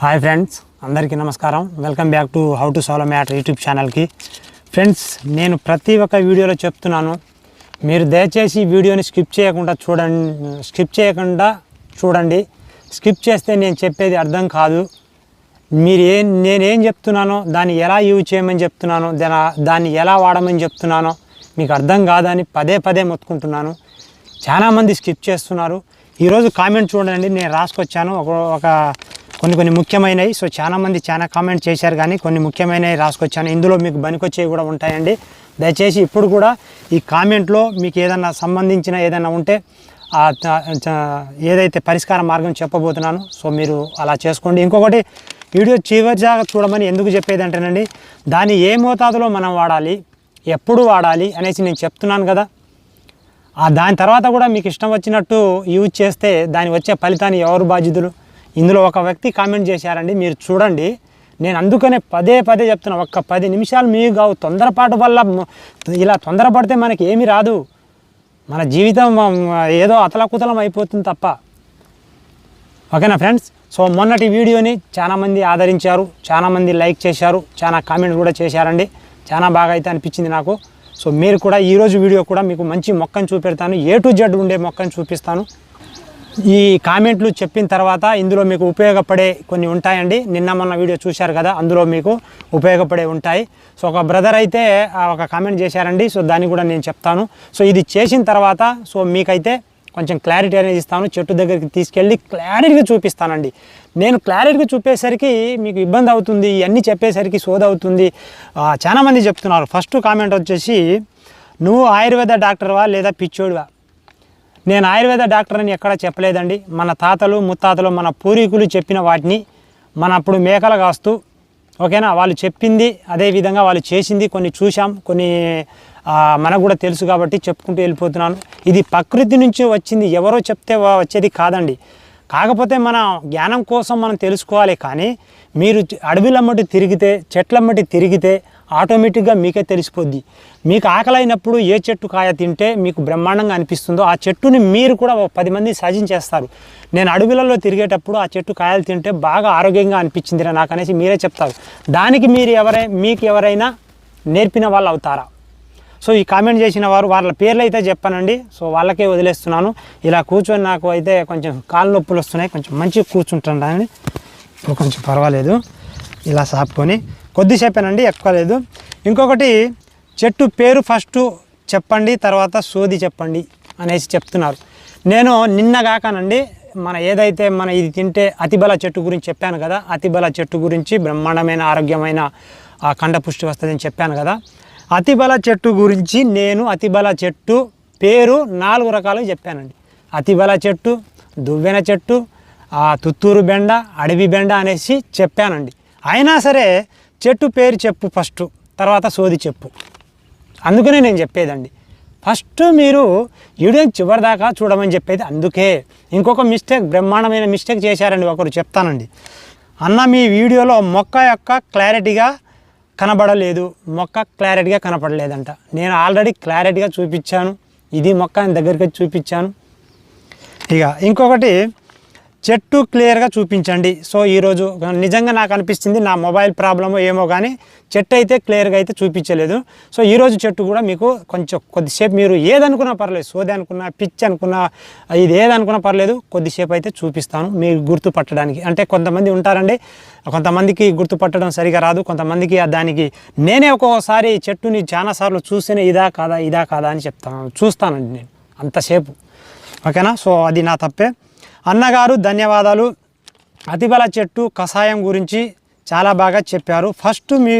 Hi friends అందరికీ నమస్కారం. Welcome back to how to solve matter YouTube ఛానల్కి. Friends నేను ప్రతి ఒక్క వీడియోలో చెప్తున్నాను. మీరు దయచేసి వీడియోని స్కిప్ చేయకుండా చూడండి స్కిప్ చేయకుండా చూడండి. స్కిప్ చేస్తే నేను చెప్పేది అర్థం కాదు. మీరు ఏం నేనేం చెప్తున్నానో దాన్ని ఎలా యూజ్ చేయమని చెప్తున్నానో దాని దాన్ని ఎలా వాడమని చెప్తున్నానో మీకు అర్థం కాదని పదే పదే మొత్తుకుంటున్నాను. చాలామంది స్కిప్ చేస్తున్నారు. ఈరోజు కామెంట్ చూడండి నేను రాసుకొచ్చాను. ఒక ఒక కొన్ని కొన్ని ముఖ్యమైనవి. సో చాలామంది చాలా కామెంట్ చేశారు కానీ కొన్ని ముఖ్యమైనవి రాసుకొచ్చాను. ఇందులో మీకు బనికొచ్చేవి కూడా ఉంటాయండి. దయచేసి ఇప్పుడు కూడా ఈ కామెంట్లో మీకు ఏదన్నా సంబంధించిన ఏదైనా ఉంటే ఏదైతే పరిష్కార మార్గం చెప్పబోతున్నాను సో మీరు అలా చేసుకోండి. ఇంకొకటి వీడియో చివరిదాకా చూడమని ఎందుకు చెప్పేది అంటేనండి దాన్ని ఏ మోతాదులో మనం వాడాలి ఎప్పుడు వాడాలి అనేసి నేను చెప్తున్నాను కదా. ఆ దాని తర్వాత కూడా మీకు ఇష్టం వచ్చినట్టు యూజ్ చేస్తే దాని వచ్చే ఫలితాన్ని ఎవరు బాధ్యతలు ఇందులో ఒక వ్యక్తి కామెంట్ చేశారండి మీరు చూడండి. నేను అందుకనే పదే పదే చెప్తున్నా ఒక్క పది నిమిషాలు మీకు కావు తొందరపాటు వల్ల ఇలా తొందరపడితే మనకి ఏమీ రాదు. మన జీవితం ఏదో అతలకుతలం అయిపోతుంది తప్ప. ఓకేనా ఫ్రెండ్స్ సో మొన్నటి వీడియోని చాలామంది ఆదరించారు చాలామంది లైక్ చేశారు చాలా కామెంట్ కూడా చేశారండి. చాలా బాగా అయితే అనిపించింది నాకు. సో మీరు కూడా ఈరోజు వీడియో కూడా మీకు మంచి మొక్కను చూపెడతాను. ఏ టు జెడ్ ఉండే మొక్కను చూపిస్తాను. ఈ కామెంట్లు చెప్పిన తర్వాత ఇందులో మీకు ఉపయోగపడే కొన్ని ఉంటాయండి. నిన్న మొన్న వీడియో చూశారు కదా అందులో మీకు ఉపయోగపడే ఉంటాయి. సో ఒక బ్రదర్ అయితే ఒక కామెంట్ చేశారండి. సో దాన్ని కూడా నేను చెప్తాను. సో ఇది చేసిన తర్వాత సో మీకైతే కొంచెం క్లారిటీ అనేది ఇస్తాను. చెట్టు దగ్గరికి తీసుకెళ్ళి క్లారిటీగా చూపిస్తానండి. నేను క్లారిటీగా చూపేసరికి మీకు ఇబ్బంది అవుతుంది ఇవన్నీ చెప్పేసరికి సోద అవుతుంది. చాలామంది చెప్తున్నారు. ఫస్ట్ కామెంట్ వచ్చేసి నువ్వు ఆయుర్వేద డాక్టర్వా లేదా పిచ్చోడివా? నేను ఆయుర్వేద డాక్టర్ అని ఎక్కడ చెప్పలేదండి. మన తాతలు ముత్తాతలు మన పూర్వీకులు చెప్పిన వాటిని మన అప్పుడు మేకలు కాస్తూ ఓకేనా వాళ్ళు చెప్పింది అదే విధంగా వాళ్ళు చేసింది కొన్ని చూసాం కొన్ని మనకు కూడా తెలుసు కాబట్టి చెప్పుకుంటూ వెళ్ళిపోతున్నాను. ఇది ప్రకృతి నుంచి వచ్చింది ఎవరో చెప్తే వచ్చేది కాదండి. కాకపోతే మన జ్ఞానం కోసం మనం తెలుసుకోవాలి కానీ మీరు అడవిలమ్మటి తిరిగితే చెట్లమ్మటి తిరిగితే ఆటోమేటిక్గా మీకే తెలిసిపోద్ది. మీకు ఆకలి అయినప్పుడు ఏ చెట్టు కాయ తింటే మీకు బ్రహ్మాండంగా అనిపిస్తుందో ఆ చెట్టుని మీరు కూడా పది మంది సజించేస్తారు. నేను అడవులలో తిరిగేటప్పుడు ఆ చెట్టు కాయలు తింటే బాగా ఆరోగ్యంగా అనిపించిందిరా నాకు అనేసి మీరే చెప్తారు. దానికి మీరు ఎవరై మీకు ఎవరైనా నేర్పిన వాళ్ళు అవుతారా? సో ఈ కామెంట్ చేసిన వారు వాళ్ళ పేర్లు అయితే చెప్పానండి. సో వాళ్ళకే వదిలేస్తున్నాను. ఇలా కూర్చొని నాకు అయితే కొంచెం కాళ్ళ నొప్పులు వస్తున్నాయి. కొంచెం మంచిగా కూర్చుంటాను ఇప్పుడు కొంచెం పర్వాలేదు. ఇలా సాపుకొని కొద్దిసేపేనండి ఎక్కువ లేదు. ఇంకొకటి చెట్టు పేరు ఫస్ట్ చెప్పండి తర్వాత సోది చెప్పండి అనేసి చెప్తున్నారు. నేను నిన్నగాకనండి మన ఏదైతే మన ఇది తింటే అతిబల చెట్టు గురించి చెప్పాను కదా అతిబల చెట్టు గురించి బ్రహ్మాండమైన ఆరోగ్యమైన ఆ కండపుష్టి వస్తుందని చెప్పాను కదా అతిబల చెట్టు గురించి నేను అతిబల చెట్టు పేరు నాలుగు రకాలు చెప్పానండి. అతిబల చెట్టు దువ్వెన చెట్టు ఆ తుత్తూరు బెండ అడవి బెండ అనేసి చెప్పానండి. అయినా సరే చెట్టు పేరు చెప్పు ఫస్ట్ తర్వాత సోది చెప్పు. అందుకనే నేను చెప్పేదండి. ఫస్ట్ మీరు వీడియో చివరిదాకా చూడమని చెప్పేది అందుకే. ఇంకొక మిస్టేక్ బ్రహ్మాండమైన మిస్టేక్ చేశారండి ఒకరు చెప్తానండి. అన్న మీ వీడియోలో మొక్క యొక్క క్లారిటీగా కనబడలేదు. మొక్క క్లారిటీగా కనపడలేదంట. నేను ఆల్రెడీ క్లారిటీగా చూపించాను. ఇది మొక్క దగ్గరికి చూపించాను. ఇక ఇంకొకటి చెట్టు క్లియర్గా చూపించండి. సో ఈరోజు నిజంగా నాకు అనిపిస్తుంది నా మొబైల్ ప్రాబ్లమో ఏమో కానీ చెట్టు అయితే క్లియర్గా అయితే చూపించలేదు. సో ఈరోజు చెట్టు కూడా మీకు కొంచెం కొద్దిసేపు మీరు ఏదనుకున్నా పర్లేదు సోది అనుకున్నా పిచ్ అనుకున్నా ఇది ఏదనుకున్నా పర్లేదు కొద్దిసేపు అయితే చూపిస్తాను మీరు గుర్తుపట్టడానికి. అంటే కొంతమంది ఉంటారండి కొంతమందికి గుర్తుపట్టడం సరిగా రాదు కొంతమందికి ఆ దానికి నేనే ఒక్కొక్కసారి చెట్టుని చాలాసార్లు చూస్తేనే ఇదా కాదా ఇదా కాదా అని చెప్తాను చూస్తానండి నేను అంతసేపు. ఓకేనా? సో అది నా తప్పే. అన్నగారు ధన్యవాదాలు. అతిబల చెట్టు కషాయం గురించి చాలా బాగా చెప్పారు. ఫస్ట్ మీ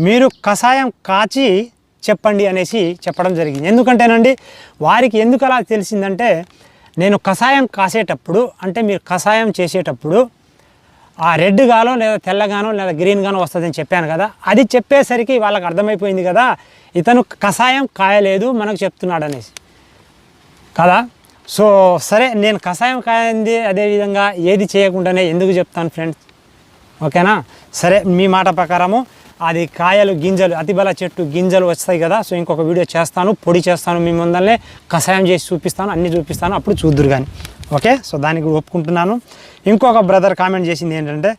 మీరు కషాయం కాచి చెప్పండి అనేసి చెప్పడం జరిగింది. ఎందుకంటేనండి వారికి ఎందుకు అలా తెలిసిందంటే నేను కషాయం కాసేటప్పుడు అంటే మీరు కషాయం చేసేటప్పుడు ఆ రెడ్ గానో లేదా తెల్లగానో లేదా గ్రీన్ గానో వస్తుందని చెప్పాను కదా అది చెప్పేసరికి వాళ్ళకి అర్థమైపోయింది కదా ఇతను కషాయం కాయలేదు మనకు చెప్తున్నాడు అనేసి. కదా? సో సరే నేను కషాయం కాయంది అదేవిధంగా ఏది చేయకుండానే ఎందుకు చెప్తాను ఫ్రెండ్స్ ఓకేనా? సరే మీ మాట ప్రకారము అది కాయలు గింజలు అతిబల చెట్టు గింజలు వస్తాయి కదా సో ఇంకొక వీడియో చేస్తాను పొడి చేస్తాను మీ ముందరనే కషాయం చేసి చూపిస్తాను అన్నీ చూపిస్తాను అప్పుడు చూద్దురు కానీ ఓకే? సో దానికి ఒప్పుకుంటున్నాను. ఇంకొక బ్రదర్ కామెంట్ చేసింది ఏంటంటే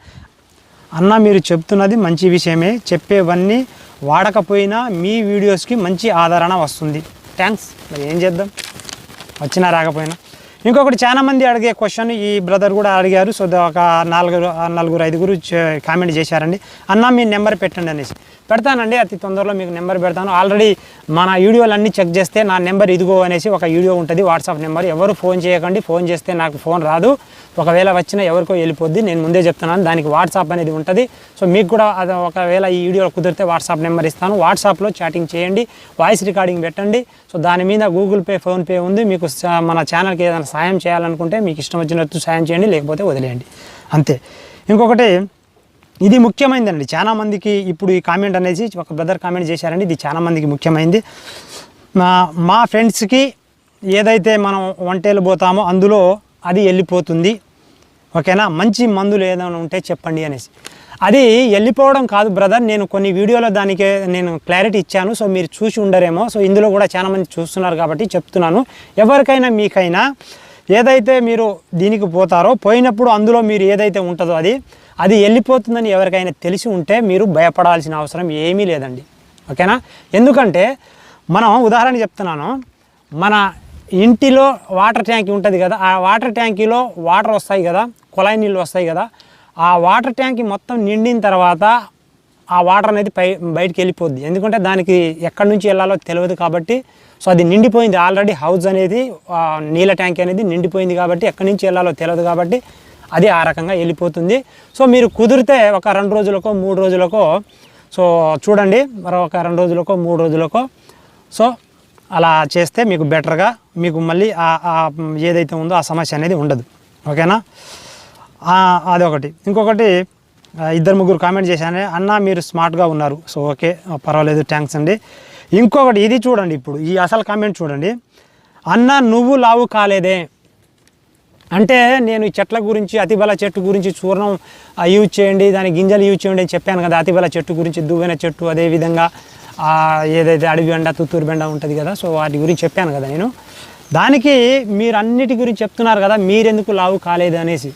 అన్న మీరు చెప్తున్నది మంచి విషయమే. చెప్పేవన్నీ వాడకపోయినా మీ వీడియోస్కి మంచి ఆదరణ వస్తుంది. థ్యాంక్స్ మరి ఏం చేద్దాం? వచ్చినా రాకపోయినా. ఇంకొకటి చాలా మంది అడిగే క్వశ్చన్ ఈ బ్రదర్ కూడా అడిగారు. సో ఒక నాలుగురు నలుగురు ఐదుగురు చే- కామెంట్ చేశారండి. అన్న మీ నెంబర్ పెట్టండి అనేసి. పెడతానండి అతి తొందరలో మీకు నెంబర్ పెడతాను. ఆల్రెడీ మన వీడియోలన్నీ చెక్ చేస్తే నా నెంబర్ ఇదిగో అనేసి ఒక వీడియో ఉంటుంది. వాట్సాప్ నెంబర్ ఎవరు ఫోన్ చేయకండి. ఫోన్ చేస్తే నాకు ఫోన్ రాదు. ఒకవేళ వచ్చినా ఎవరికో వెళ్ళిపోద్ది. నేను ముందే చెప్తున్నాను దానికి వాట్సాప్ అనేది ఉంటుంది. సో మీకు కూడా అది ఒకవేళ ఈ వీడియో కుదిరితే వాట్సాప్ నెంబర్ ఇస్తాను. వాట్సాప్లో చాటింగ్ చేయండి వాయిస్ రికార్డింగ్ పెట్టండి. సో దాని మీద గూగుల్ పే ఫోన్పే ఉంది. మీకు మన ఛానల్కి ఏదైనా సాయం చేయాలనుకుంటే మీకు ఇష్టం వచ్చినట్టు సాయం చేయండి లేకపోతే వదిలేయండి. అంతే. ఇంకొకటి ఇది ముఖ్యమైనదండి చాలామందికి ఇప్పుడు ఈ కామెంట్ అనేది ఒక బ్రదర్ కామెంట్ చేశారండి. ఇది చాలామందికి ముఖ్యమైనది మా మా ఫ్రెండ్స్కి ఏదైతే మనం వంటలు పోతామో అందులో అది వెళ్ళిపోతుంది. ఓకేనా? మంచి మందులు ఏదైనా ఉంటే చెప్పండి అనేసి. అది వెళ్ళిపోవడం కాదు బ్రదర్ నేను కొన్ని వీడియోలో దానికి నేను క్లారిటీ ఇచ్చాను. సో మీరు చూసి ఉండరేమో. సో ఇందులో కూడా చాలామంది చూస్తున్నారు కాబట్టి చెప్తున్నాను. ఎవరికైనా మీకైనా ఏదైతే మీరు దీనికి పోతారో పోయినప్పుడు అందులో మీరు ఏదైతే ఉంటుందో అది అది వెళ్ళిపోతుందని ఎవరికైనా తెలిసి ఉంటే మీరు భయపడాల్సిన అవసరం ఏమీ లేదండి. ఓకేనా? ఎందుకంటే మనం ఉదాహరణ చెప్తున్నాను. మన ఇంటిలో వాటర్ ట్యాంక్ ఉంటుంది కదా ఆ వాటర్ ట్యాంకీలో వాటర్ వస్తాయి కదా కుళాయి నీళ్ళు వస్తాయి కదా ఆ వాటర్ ట్యాంక్ మొత్తం నిండిన తర్వాత ఆ వాటర్ అనేది పై బయటికి వెళ్ళిపోద్ది. ఎందుకంటే దానికి ఎక్కడి నుంచి వెళ్ళాలో తెలియదు కాబట్టి సో అది నిండిపోయింది ఆల్రెడీ హౌస్ అనేది నీళ్ళ ట్యాంక్ అనేది నిండిపోయింది కాబట్టి ఎక్కడి నుంచి వెళ్ళాలో తెలియదు కాబట్టి అది ఆ రకంగా వెళ్ళిపోతుంది. సో మీరు కుదిరితే ఒక రెండు రోజులకో మూడు రోజులకో సో చూడండి మరొక ఒక రెండు రోజులకో మూడు రోజులకో. సో అలా చేస్తే మీకు బెటర్గా మీకు మళ్ళీ ఏదైతే ఉందో ఆ సమస్య అనేది ఉండదు. ఓకేనా? అదొకటి. ఇంకొకటి ఇద్దరు ముగ్గురు కామెంట్ చేశాను అన్న మీరు స్మార్ట్గా ఉన్నారు. సో ఓకే పర్వాలేదు థ్యాంక్స్ అండి. ఇంకొకటి ఇది చూడండి ఇప్పుడు ఈ అసలు కామెంట్ చూడండి. అన్న నువ్వు లావు కాలేదే. అంటే నేను ఈ చెట్ల గురించి అతిబల చెట్టు గురించి చూర్ణం యూజ్ చేయండి దాని గింజలు యూజ్ చేయండి అని చెప్పాను కదా అతిబల చెట్టు గురించి దువ్వెన చెట్టు అదేవిధంగా ఏదైతే అడవి బెండ తుత్తూరు బెండ ఉంటుంది కదా సో వాటి గురించి చెప్పాను కదా నేను. దానికి మీరు అన్నిటి గురించి చెప్తున్నారు కదా మీరెందుకు లావు కాలేదు అనేసి.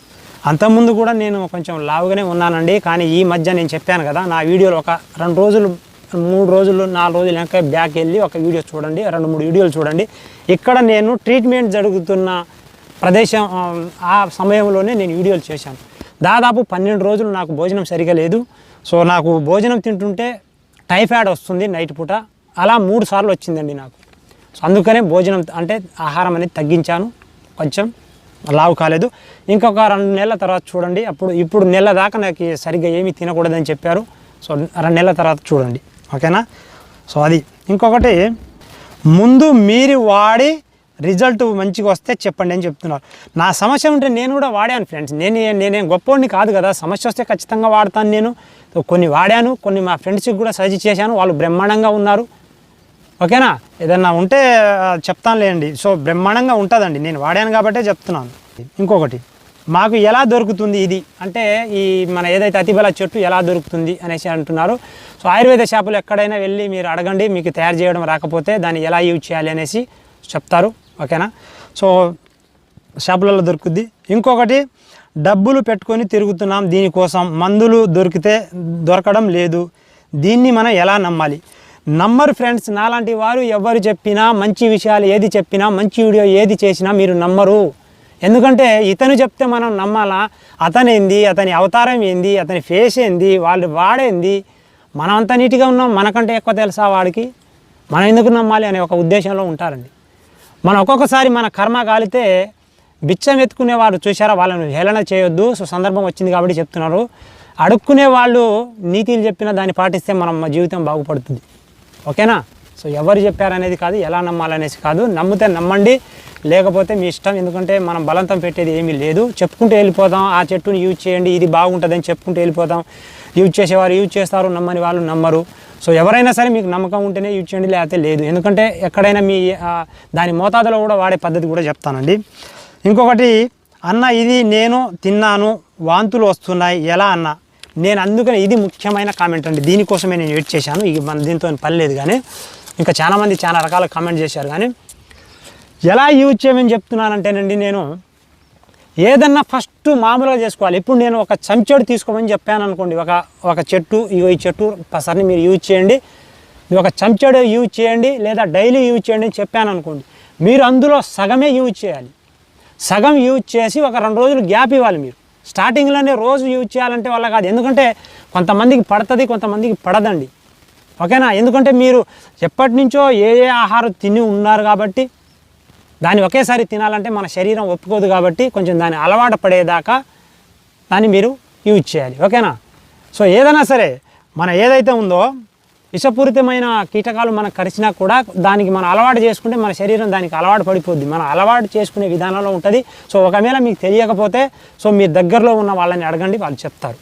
అంతకుముందు కూడా నేను కొంచెం లావుగానే ఉన్నానండి కానీ ఈ మధ్య నేను చెప్పాను కదా నా వీడియోలు ఒక రెండు రోజులు మూడు రోజులు నాలుగు రోజులు వెనక బ్యాక్ వెళ్ళి ఒక వీడియో చూడండి రెండు మూడు వీడియోలు చూడండి. ఇక్కడ నేను ట్రీట్మెంట్ జరుగుతున్న ప్రదేశం ఆ సమయంలోనే నేను వీడియోలు చేశాను. దాదాపు పన్నెండు రోజులు నాకు భోజనం సరిగా లేదు. సో నాకు భోజనం తింటుంటే టైఫాయిడ్ వస్తుంది నైట్ పూట. అలా మూడు సార్లు వచ్చిందండి నాకు. సో అందుకనే భోజనం అంటే ఆహారం అనేది తగ్గించాను. కొంచెం లావు కాలేదు. ఇంకొక రెండు నెలల తర్వాత చూడండి. అప్పుడు ఇప్పుడు నెల దాకా నాకు సరిగ్గా ఏమీ తినకూడదని చెప్పారు. సో రెండు నెలల తర్వాత చూడండి. ఓకేనా? సో అది. ఇంకొకటి ముందు మీరు వాడి రిజల్ట్ మంచిగా వస్తే చెప్పండి అని చెప్తున్నారు. నా సమస్య ఉంటే నేను కూడా వాడాను ఫ్రెండ్స్. నేను నేనేం గొప్పవాడిని కాదు కదా. సమస్య వస్తే ఖచ్చితంగా వాడతాను నేను. కొన్ని వాడాను కొన్ని మా ఫ్రెండ్స్కి కూడా సజెస్ట్ చేశాను. వాళ్ళు బ్రహ్మాండంగా ఉన్నారు. ఓకేనా? ఏదన్నా ఉంటే చెప్తాను చెప్తానులేండి సో బ్రహ్మాండంగా ఉంటుందండి. నేను వాడాను కాబట్టే చెప్తున్నాను. ఇంకొకటి మాకు ఎలా దొరుకుతుంది ఇది? అంటే ఈ మన ఏదైతే అతిబల చెట్టు ఎలా దొరుకుతుంది అనేసి అంటున్నారు. సో ఆయుర్వేద షాపులు ఎక్కడైనా వెళ్ళి మీరు అడగండి. మీకు తయారు చేయడం రాకపోతే దాన్ని ఎలా యూజ్ చేయాలి అనేసి చెప్తారు. ఓకేనా? సో షాపులలో దొరుకుద్ది. ఇంకొకటి డబ్బులు పెట్టుకొని తిరుగుతున్నాం దీనికోసం. మందులు దొరికితే దొరకడం లేదు. దీన్ని మనం ఎలా నమ్మాలి? నమ్మరు ఫ్రెండ్స్ నాలాంటి వారు ఎవరు చెప్పినా మంచి విషయాలు ఏది చెప్పినా మంచి వీడియో ఏది చేసినా మీరు నమ్మరు. ఎందుకంటే ఇతను చెప్తే మనం నమ్మాలా? అతనేంది? అతని అవతారం ఏంది? అతని ఫేస్ ఏంది? వాళ్ళు వాడేంది? మనం అంత నీట్గా ఉన్నాం మనకంటే ఎక్కువ తెలుసా వాడికి? మనం ఎందుకు నమ్మాలి అనే ఒక ఉద్దేశంలో ఉంటారండి. మనం ఒక్కొక్కసారి మన కర్మ కాలితే బిచ్చం ఎత్తుకునే వాళ్ళు చూసారా వాళ్ళని హేళన చేయొద్దు. సో సందర్భం వచ్చింది కాబట్టి చెప్తున్నారు. అడుక్కునే వాళ్ళు నీతిని చెప్పిన దాన్ని పాటిస్తే మనం జీవితం బాగుపడుతుంది. ఓకేనా? సో ఎవరు చెప్పారనేది కాదు ఎలా నమ్మాలనేసి కాదు. నమ్మితే నమ్మండి. లేకపోతే మీ ఇష్టం. ఎందుకంటే మనం బలంతం పెట్టేది ఏమీ లేదు. చెప్పుకుంటూ వెళ్ళిపోతాం ఆ చెట్టుని యూజ్ చేయండి. ఇది బాగుంటుందని చెప్పుకుంటూ వెళ్ళిపోతాం యూజ్ చేసేవారు యూజ్ చేస్తారు. నమ్మని వాళ్ళు నమ్మరు. సో ఎవరైనా సరే మీకు నమ్మకం ఉంటేనే యూజ్ చేయండి లేకపోతే లేదు. ఎందుకంటే ఎక్కడైనా మీ దాని మోతాదులో కూడా వాడే పద్ధతి కూడా చెప్తానండి. ఇంకొకటి అన్న ఇది నేను తిన్నాను వాంతులు వస్తున్నాయి. ఎలా అన్న? నేను అందుకని ఇది ముఖ్యమైన కామెంట్ అండి. దీనికోసమే నేను వెయిట్ చేశాను. ఇక మన దీంతో పని లేదు కానీ ఇంకా చాలామంది చాలా రకాల కామెంట్ చేశారు కానీ ఎలా యూజ్ చేయమని చెప్తున్నానంటేనండి నేను ఏదన్నా ఫస్ట్ మామూలుగా చేసుకోవాలి. ఇప్పుడు నేను ఒక చెంచాడు తీసుకోమని చెప్పాను అనుకోండి. ఒక ఒక చెట్టు ఇగో ఈ చెట్టు పసర్ని మీరు యూజ్ చేయండి. ఒక చెంచాడు యూజ్ చేయండి లేదా డైలీ యూజ్ చేయండి అని చెప్పాను అనుకోండి. మీరు అందులో సగమే యూజ్ చేయాలి. సగం యూజ్ చేసి ఒక రెండు రోజులు గ్యాప్ ఇవ్వాలి మీరు. స్టార్టింగ్లోనే రోజు యూజ్ చేయాలంటే వాళ్ళ కాదు. ఎందుకంటే కొంతమందికి పడుతుంది కొంతమందికి పడదండి. ఓకేనా? ఎందుకంటే మీరు ఎప్పటి నుంచో ఏ ఏ ఆహారం తిని ఉన్నారు కాబట్టి దాన్ని ఒకేసారి తినాలంటే మన శరీరం ఒప్పుకోదు కాబట్టి కొంచెం దాన్ని అలవాటు పడేదాకా దాన్ని మీరు యూజ్ చేయాలి. ఓకేనా? సో ఏదైనా సరే మన ఏదైతే ఉందో విషపూరితమైన కీటకాలు మనకు కరిచినా కూడా దానికి మనం అలవాటు చేసుకుంటే మన శరీరం దానికి అలవాటు పడిపోద్ది. మనం అలవాటు చేసుకునే విధానంలో ఉంటుంది. సో ఒకవేళ మీకు తెలియకపోతే సో మీ దగ్గరలో ఉన్న వాళ్ళని అడగండి వాళ్ళు చెప్తారు.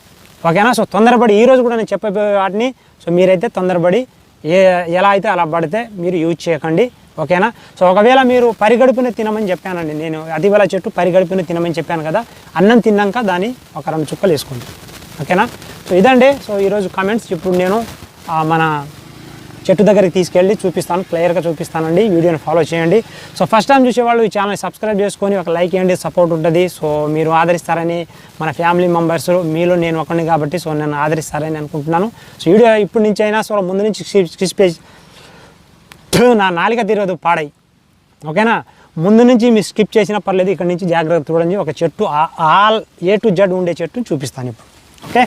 ఓకేనా? సో తొందరపడి ఈరోజు కూడా నేను చెప్పబోయే వాటిని సో మీరైతే తొందరపడి ఏ ఎలా అయితే అలా పడితే మీరు యూజ్ చేయకండి. ఓకేనా? సో ఒకవేళ మీరు పరిగడుపున తినమని చెప్పానండి నేను అతివల చెట్టు పరిగడుపున తినమని చెప్పాను కదా అన్నం తిన్నాక దాన్ని ఒక రెండు చుక్కలు వేసుకోండి. ఓకేనా? సో ఇదండి. సో ఈరోజు కామెంట్స్ ఇప్పుడు నేను మన చెట్టు దగ్గరికి తీసుకెళ్ళి చూపిస్తాను క్లియర్గా చూపిస్తానండి. వీడియోని ఫాలో చేయండి. సో ఫస్ట్ టైం చూసేవాళ్ళు ఈ ఛానల్ సబ్స్క్రైబ్ చేసుకొని ఒక లైక్ చేయండి సపోర్ట్ ఉంటుంది. సో మీరు ఆదరిస్తారని మన ఫ్యామిలీ మెంబర్స్ మీలో నేను ఒకరిని కాబట్టి సో నన్ను ఆదరిస్తారని అనుకుంటున్నాను. సో వీడియో ఇప్పటి నుంచి అయినా సో ముందు నుంచి స్కిప్ నా నాలిక తీరదు పాడై. ఓకేనా? ముందు నుంచి మీరు స్కిప్ చేసినా పర్లేదు ఇక్కడ నుంచి జాగ్రత్త చూడండి. ఒక చెట్టు ఆల్ ఏ టు జెడ్ ఉండే చెట్టు చూపిస్తాను ఇప్పుడు. ఓకే?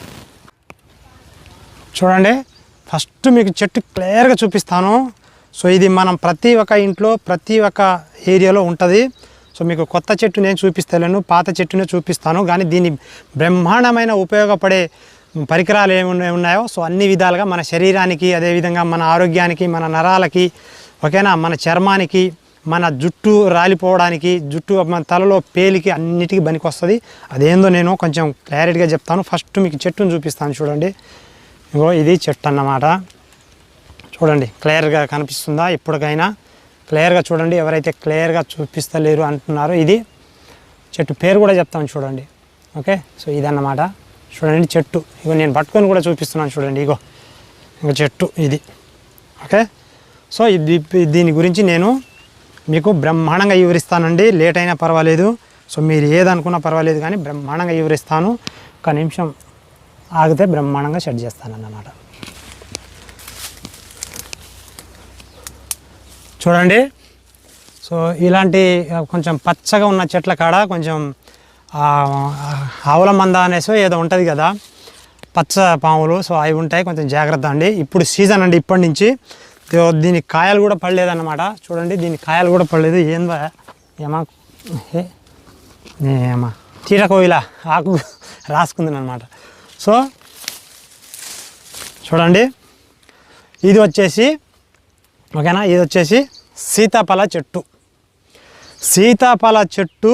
చూడండి. ఫస్ట్ మీకు చెట్టు క్లియర్గా చూపిస్తాను. సో ఇది మనం ప్రతి ఒక్క ఇంట్లో ప్రతి ఒక్క ఏరియాలో ఉంటుంది. సో మీకు కొత్త చెట్టు నేను చూపిస్తలేను పాత చెట్టునే చూపిస్తాను. కానీ దీని బ్రహ్మాండమైన ఉపయోగపడే పరికరాలు ఏమి ఉన్నాయో సో అన్ని విధాలుగా మన శరీరానికి అదేవిధంగా మన ఆరోగ్యానికి మన నరాలకి ఓకేనా? మన చర్మానికి మన జుట్టు రాలిపోవడానికి జుట్టు మన తలలో పేలికి అన్నిటికీ పనికి వస్తుంది అదేందో నేను కొంచెం క్లారిటీగా చెప్తాను. ఫస్ట్ మీకు చెట్టును చూపిస్తాను చూడండి. ఇగో ఇది చెట్టు అన్నమాట. చూడండి క్లియర్గా కనిపిస్తుందా? ఇప్పటికైనా క్లియర్గా చూడండి. ఎవరైతే క్లియర్గా చూపిస్తలేరు అంటున్నారో ఇది చెట్టు పేరు కూడా చెప్తాను చూడండి. ఓకే? సో ఇదన్నమాట. చూడండి చెట్టు. ఇగో నేను పట్టుకొని కూడా చూపిస్తున్నాను చూడండి ఇగో. ఇగో చెట్టు ఇది. ఓకే? సో ఇది దీని గురించి నేను మీకు బ్రహ్మాండంగా వివరిస్తానండి. లేట్ అయినా పర్వాలేదు. సో మీరు ఏదనుకున్నా పర్వాలేదు కానీ బ్రహ్మాండంగా వివరిస్తాను. ఒక నిమిషం ఆగితే బ్రహ్మాండంగా సెట్ చేస్తాను అన్నమాట చూడండి. సో ఇలాంటి కొంచెం పచ్చగా ఉన్న చెట్ల కాడ కొంచెం ఆవుల మంద అనేసి ఏదో ఉంటుంది కదా పచ్చ పాములు సో అవి ఉంటాయి కొంచెం జాగ్రత్త అండి. ఇప్పుడు సీజన్ అండి ఇప్పటి నుంచి. దీని దీనికి కాయలు కూడా పడలేదన్నమాట. చూడండి దీని కాయలు కూడా పడలేదు. ఏందా ఏమా ఏమా తీర ఆకు రాసుకుందనమాట. సో చూడండి ఇది వచ్చేసి ఓకేనా? ఇది వచ్చేసి సీతాఫల చెట్టు. సీతాఫల చెట్టు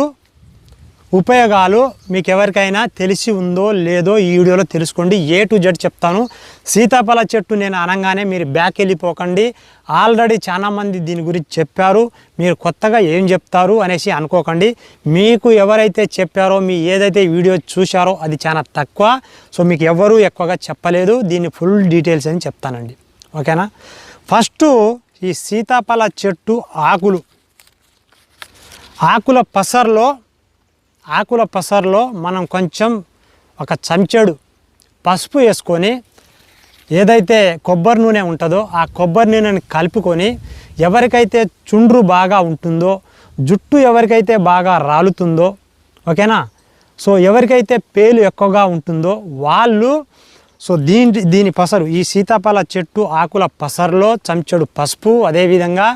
ఉపయోగాలు మీకు ఎవరికైనా తెలిసి ఉందో లేదో ఈ వీడియోలో తెలుసుకోండి. ఏ టు జెడ్ చెప్తాను. సీతాఫల చెట్టు నేను అనగానే మీరు బ్యాక్ వెళ్ళిపోకండి. ఆల్రెడీ చాలామంది దీని గురించి చెప్పారు. మీరు కొత్తగా ఏం చెప్తారు అనేసి అనుకోకండి. మీకు ఎవరైతే చెప్పారో మీ ఏదైతే వీడియో చూశారో అది చాలా తక్కువ. సో మీకు ఎవరు ఎక్కువగా చెప్పలేదు. దీని ఫుల్ డీటెయిల్స్ అని చెప్తానండి. ఓకేనా? ఫస్ట్ ఈ సీతాఫల చెట్టు ఆకులు. ఆకుల పసర్లో ఆకుల పసర్లో మనం కొంచెం ఒక చెంచాడు పసుపు వేసుకొని ఏదైతే కొబ్బరి నూనె ఉంటుందో ఆ కొబ్బరి నూనెని కలుపుకొని ఎవరికైతే చుండ్రు బాగా ఉంటుందో జుట్టు ఎవరికైతే బాగా రాలుతుందో ఓకేనా? సో ఎవరికైతే పేలు ఎక్కువగా ఉంటుందో వాళ్ళు సో దీని దీని పసరు ఈ సీతాఫల చెట్టు ఆకుల పసరులో చెంచడు పసుపు అదేవిధంగా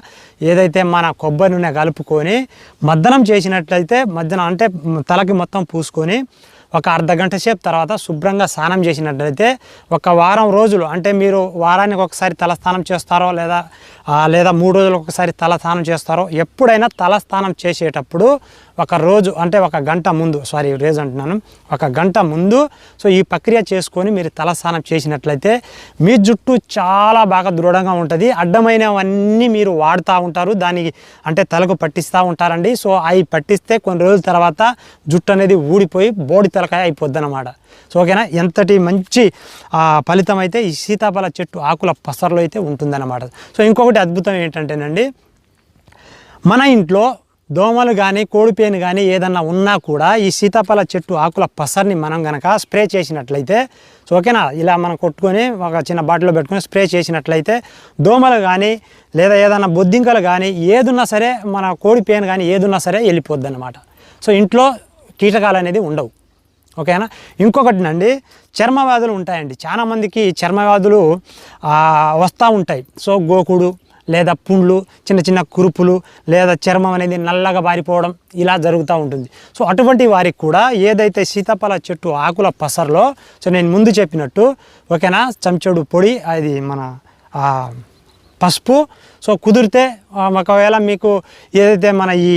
ఏదైతే మన కొబ్బరి నూనె కలుపుకొని మద్దనం చేసినట్లయితే మద్దనం అంటే తలకి మొత్తం పూసుకొని ఒక అర్ధ గంట సేపు తర్వాత శుభ్రంగా స్నానం చేసినట్లయితే ఒక వారం రోజులు అంటే మీరు వారానికి ఒకసారి తల స్నానం చేస్తారో లేదా లేదా మూడు రోజులకు ఒకసారి తల స్నానం చేస్తారో ఎప్పుడైనా తల స్నానం చేసేటప్పుడు ఒక రోజు అంటే ఒక గంట ముందు సారీ రోజు అంటున్నాను. ఒక గంట ముందు సో ఈ ప్రక్రియ చేసుకొని మీరు తల స్నానం చేసినట్లయితే మీ జుట్టు చాలా బాగా దృఢంగా ఉంటుంది. అడ్డమైనవన్నీ మీరు వాడుతూ ఉంటారు. దానికి అంటే తలకు పట్టిస్తూ ఉంటారండి. సో అవి పట్టిస్తే కొన్ని రోజుల తర్వాత జుట్టు అనేది ఊడిపోయి బోడి తలకాయ అయిపోద్ది అనమాట సో ఓకేనా? ఎంతటి మంచి ఫలితం అయితే ఈ సీతాఫల చెట్టు ఆకుల పసరలో అయితే ఉంటుందన్నమాట. సో ఇంకొకటి అద్భుతం ఏంటంటేనండి మన ఇంట్లో దోమలు కానీ కోడిపేను కానీ ఏదన్నా ఉన్నా కూడా ఈ సీతాఫల చెట్టు ఆకుల పసర్ని మనం కనుక స్ప్రే చేసినట్లయితే సో ఓకేనా? ఇలా మనం కొట్టుకొని ఒక చిన్న బాటిల్లో పెట్టుకొని స్ప్రే చేసినట్లయితే దోమలు కానీ లేదా ఏదైనా బొద్దింకలు కానీ ఏదున్నా సరే మన కోడిపేను కానీ ఏదున్నా సరే వెళ్ళిపోద్ది అనమాట సో ఇంట్లో కీటకాలు అనేది ఉండవు. ఓకేనా? ఇంకొకటి అండి చర్మ వ్యాధులు ఉంటాయండి చాలామందికి చర్మవ్యాధులు చర్మ వ్యాధులు వస్తూ ఉంటాయి. సో గోకుడు లేదా పుండ్లు చిన్న చిన్న కురుపులు లేదా చర్మం అనేది నల్లగా బారిపోవడం ఇలా జరుగుతూ ఉంటుంది. సో అటువంటి వారికి కూడా ఏదైతే సీతాఫల చెట్టు ఆకుల పసర్లో సో నేను ముందు చెప్పినట్టు ఓకేనా చెంచడు పొడి అది మన పసుపు. సో కుదిరితే ఒకవేళ మీకు ఏదైతే మన ఈ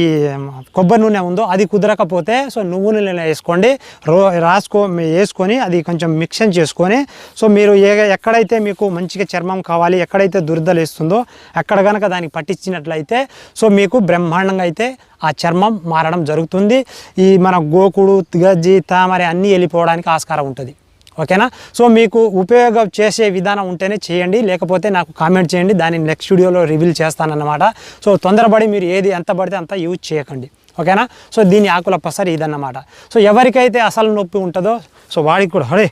కొబ్బరి నూనె ఉందో అది కుదరకపోతే సో నువ్వు నూనె వేసుకోండి. రో రాసుకో వేసుకొని అది కొంచెం మిక్సన్ చేసుకొని సో మీరు ఏ ఎక్కడైతే మీకు మంచిగా చర్మం కావాలి ఎక్కడైతే దురదలు వేస్తుందో అక్కడ కనుక దానికి పట్టించినట్లయితే సో మీకు బ్రహ్మాండంగా అయితే ఆ చర్మం మారడం జరుగుతుంది. ఈ మన గోకుడు గజ్జి తామర అన్నీ వెళ్ళిపోవడానికి ఆస్కారం ఉంటుంది. ఓకేనా? సో మీకు ఉపయోగం చేసే విధానం ఉంటేనే చేయండి లేకపోతే నాకు కామెంట్ చేయండి దాన్ని నెక్స్ట్ వీడియోలో రివీల్ చేస్తానన్నమాట. సో తొందరపడి మీరు ఏది ఎంత పడితే అంత యూజ్ చేయకండి. ఓకేనా? సో దీని ఆకుల పసరి ఇదన్నమాట. సో ఎవరికైతే అసలు నొప్పి ఉంటుందో సో వాడికి కూడా అరే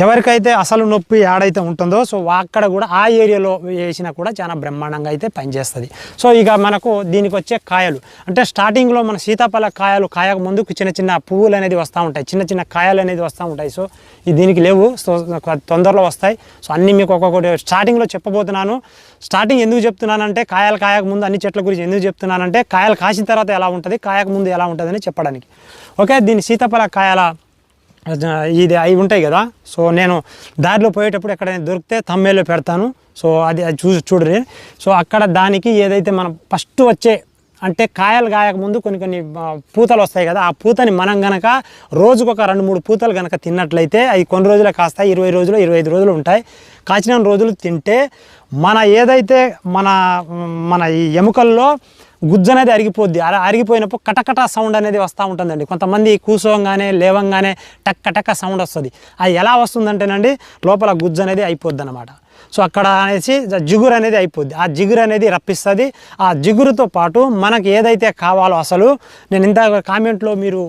ఎవరికైతే అసలు నొప్పి ఏడైతే ఉంటుందో సో అక్కడ కూడా ఆ ఏరియాలో వేసినా కూడా చాలా బ్రహ్మాండంగా అయితే పనిచేస్తుంది. సో ఇక మనకు దీనికి వచ్చే కాయలు అంటే స్టార్టింగ్లో మన సీతాఫల కాయలు కాయక ముందు చిన్న చిన్న పువ్వులు అనేది వస్తూ ఉంటాయి చిన్న చిన్న కాయలు అనేది వస్తూ ఉంటాయి. సో ఇది దీనికి లేవు సో తొందరలో వస్తాయి. సో అన్నీ మీకు ఒక్కొక్కటి స్టార్టింగ్లో చెప్పబోతున్నాను. స్టార్టింగ్ ఎందుకు చెప్తున్నానంటే కాయలు కాయక ముందు అన్ని చెట్ల గురించి ఎందుకు చెప్తున్నానంటే కాయలు కాసిన తర్వాత ఎలా ఉంటుంది కాయక ముందు ఎలా ఉంటుందని చెప్పడానికి. ఓకే దీని సీతాఫల కాయల ఇది అవి ఉంటాయి కదా. సో నేను దారిలో పోయేటప్పుడు ఎక్కడైనా దొరికితే తమ్మేలో పెడతాను. సో అది అది చూసి చూడరు సో అక్కడ దానికి ఏదైతే మనం ఫస్ట్ వచ్చే అంటే కాయలు కాయక ముందు కొన్ని కొన్ని పూతలు వస్తాయి కదా ఆ పూతని మనం గనక రోజుకు ఒక రెండు మూడు పూతలు గనక తిన్నట్లయితే అవి కొన్ని రోజులే కాస్తాయి ఇరవై రోజులు ఇరవై ఐదు రోజులు ఉంటాయి. కాచిన రోజులు తింటే మన ఏదైతే మన మన ఈ ఎముకల్లో గుజ్జు అనేది అరిగిపోద్ది. అలా అరిగిపోయినప్పుడు కటకట సౌండ్ అనేది వస్తూ ఉంటుందండి. కొంతమంది కూసోగానే లేవంగానే టక్క టక్క సౌండ్ వస్తుంది. అది ఎలా వస్తుందంటేనండి లోపల గుజ్జు అనేది అయిపోద్ది అనమాట సో అక్కడ అనేసి జిగురు అనేది అయిపోద్ది. ఆ జిగురు అనేది రప్పిస్తుంది. ఆ జిగురుతో పాటు మనకి ఏదైతే కావాలో అసలు నేను ఇంత కామెంట్లో మీరు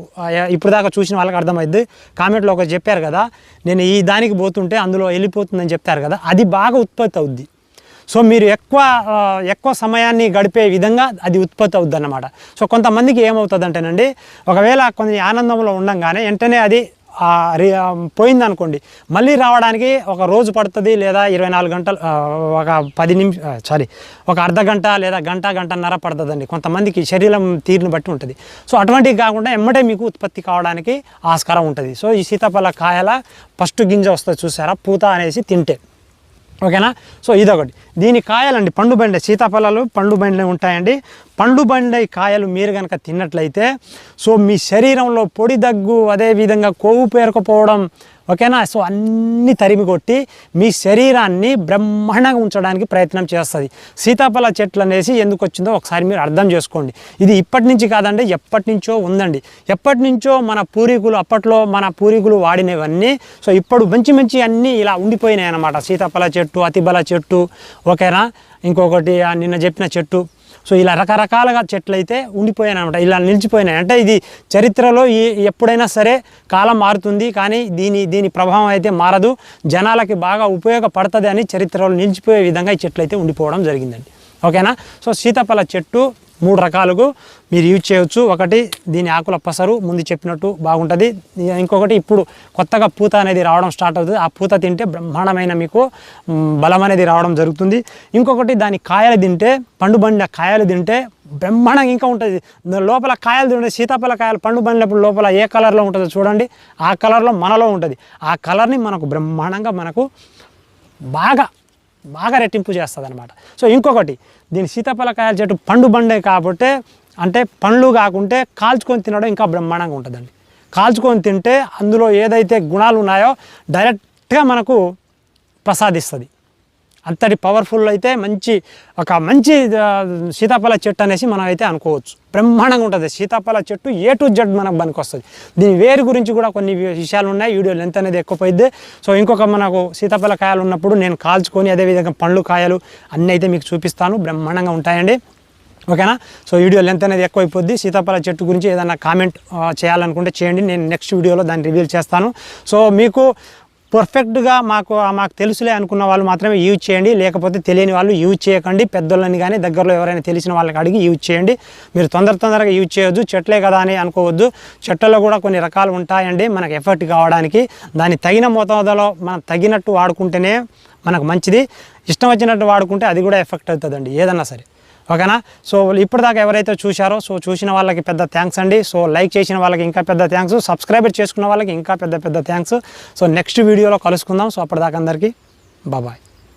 ఇప్పుడు దాకా చూసిన వాళ్ళకి అర్థమైంది కామెంట్లో ఒక చెప్పారు కదా నేను ఈ దానికి పోతుంటే అందులో వెళ్ళిపోతుందని చెప్తారు కదా అది బాగా ఉత్పత్తి అవుద్ది. సో మీరు ఎక్కువ ఎక్కువ సమయాన్ని గడిపే విధంగా అది ఉత్పత్తి అవుద్ది అనమాట సో కొంతమందికి ఏమవుతుంది అంటేనండి ఒకవేళ కొన్ని ఆనందంలో ఉండంగానే వెంటనే అది పోయిందనుకోండి పోయింది అనుకోండి మళ్ళీ రావడానికి ఒక రోజు పడుతుంది లేదా ఇరవై నాలుగు గంటలు ఒక పది నిమిష సారీ ఒక అర్ధ గంట లేదా గంట గంటన్నర పడుతుందండి. కొంతమందికి శరీరం తీరుని బట్టి ఉంటుంది. సో అటువంటివి కాకుండా ఎమ్మటే మీకు ఉత్పత్తి కావడానికి ఆస్కారం ఉంటుంది. సో ఈ సీతాఫల కాయల ఫస్ట్ గింజ వస్తుంది చూసారా? పూత అనేసి తింటే. ఓకేనా? సో ఇదొకటి. దీని కాయలండి పండు బండి. సీతాఫలాలు పండు బండి ఉంటాయండి. పండు బండి కాయలు మీరు కనుక తిన్నట్లయితే సో మీ శరీరంలో పొడి దగ్గు అదేవిధంగా కొవ్వు పేరుకుపోవడం ఓకేనా? సో అన్ని తరిమి కొట్టి మీ శరీరాన్ని బ్రహ్మాండంగా ఉంచడానికి ప్రయత్నం చేస్తుంది. సీతాఫల చెట్లు అనేసి ఎందుకు వచ్చిందో ఒకసారి మీరు అర్థం చేసుకోండి. ఇది ఇప్పటి నుంచి కాదండి ఎప్పటి నుంచో ఉందండి. ఎప్పటి నుంచో మన పూర్వీకులు అప్పట్లో మన పూర్వీకులు వాడినవన్నీ సో ఇప్పుడు మంచి మంచి అన్నీ ఇలా ఉండిపోయినాయి అన్నమాట సీతాఫల చెట్టు అతిబల చెట్టు ఓకేనా? ఇంకొకటి నిన్న చెప్పిన చెట్టు. సో ఇలా రకరకాలుగా చెట్లు అయితే ఉండిపోయాయి అనమాట ఇలా నిలిచిపోయినాయి. అంటే ఇది చరిత్రలో ఈ ఎప్పుడైనా సరే కాలం మారుతుంది కానీ దీని దీని ప్రభావం అయితే మారదు. జనాలకి బాగా ఉపయోగపడుతుంది అని చరిత్రలో నిలిచిపోయే విధంగా ఈ చెట్లు అయితే ఉండిపోవడం జరిగిందండి. ఓకేనా? సో సీతాఫల చెట్టు మూడు రకాలకు మీరు యూజ్ చేయవచ్చు ఒకటి దీని ఆకుల పసరు ముందు చెప్పినట్టు బాగుంటుంది. ఇంకొకటి ఇప్పుడు కొత్తగా పూత అనేది రావడం స్టార్ట్ అవుతుంది. ఆ పూత తింటే బ్రహ్మాండమైన మీకు బలం అనేది రావడం జరుగుతుంది. ఇంకొకటి దాని కాయలు తింటే పండు బండిన కాయలు తింటే బ్రహ్మాండంగా ఇంకా ఉంటుంది. లోపల కాయలు తింటే సీతాఫల కాయలు పండు బండినప్పుడు లోపల ఏ కలర్లో ఉంటుందో చూడండి. ఆ కలర్లో మనలో ఉంటుంది. ఆ కలర్ని మనకు బ్రహ్మాండంగా మనకు బాగా బాగా రెట్టింపు చేస్తుంది అనమాట సో ఇంకొకటి దీని సీతాఫలకాయల చెట్టు పండు బండే కాబట్టి అంటే పండ్లు కాకుంటే కాల్చుకొని తినడం ఇంకా బ్రహ్మాండంగా ఉంటుందండి. కాల్చుకొని తింటే అందులో ఏదైతే గుణాలు ఉన్నాయో డైరెక్ట్గా మనకు ప్రసాదిస్తుంది. అంతటి పవర్ఫుల్ అయితే మంచి ఒక మంచి సీతాఫల చెట్టు అనేసి మనం అయితే అనుకోవచ్చు. బ్రహ్మాండంగా ఉంటుంది. సీతాఫల చెట్టు ఏ టు జెడ్ మనకు పనికి వస్తుంది దీని వేరు గురించి కూడా కొన్ని విషయాలు ఉన్నాయి. వీడియో లెంత్ అనేది ఎక్కువ సో ఇంకొక మనకు సీతాఫల కాయలు ఉన్నప్పుడు నేను కాల్చుకొని అదేవిధంగా పండ్లు కాయలు అన్నీ అయితే మీకు చూపిస్తాను. బ్రహ్మాండంగా ఉంటాయండి. ఓకేనా? సో వీడియో లెంత్ అనేది ఎక్కువైపోద్ది సీతాఫల చెట్టు గురించి ఏదైనా కామెంట్ చేయాలనుకుంటే చేయండి. నేను నెక్స్ట్ వీడియోలో దాన్ని రివీల్ చేస్తాను. సో మీకు పర్ఫెక్ట్గా మాకు మాకు తెలుసులే అనుకున్న వాళ్ళు మాత్రమే యూజ్ చేయండి. లేకపోతే తెలియని వాళ్ళు యూజ్ చేయకండి. పెద్దోళ్ళని కానీ దగ్గరలో ఎవరైనా తెలిసిన వాళ్ళకి అడిగి యూజ్ చేయండి. మీరు తొందర తొందరగా యూజ్ చేయొద్దు. చెట్లే కదా అని అనుకోవద్దు. చెట్లలో కూడా కొన్ని రకాలు ఉంటాయండి మనకు ఎఫెక్ట్ కావడానికి. దాన్ని తగిన మోతాదులో మనం తగినట్టు వాడుకుంటేనే మనకు మంచిది. ఇష్టం వచ్చినట్టు వాడుకుంటే అది కూడా ఎఫెక్ట్ అవుతుందండి. ఏదన్నా సరే. ఓకేనా? సో ఇప్పటిదాకా ఎవరైతే చూశారో సో చూసిన వాళ్ళకి పెద్ద థ్యాంక్స్ అండి. సో లైక్ చేసిన వాళ్ళకి ఇంకా పెద్ద థ్యాంక్స్. సబ్స్క్రైబర్ చేసుకున్న వాళ్ళకి ఇంకా పెద్ద పెద్ద థ్యాంక్స్. సో నెక్స్ట్ వీడియోలో కలుసుకుందాం. సో అప్పటిదాకా అందరికీ బాబాయ్.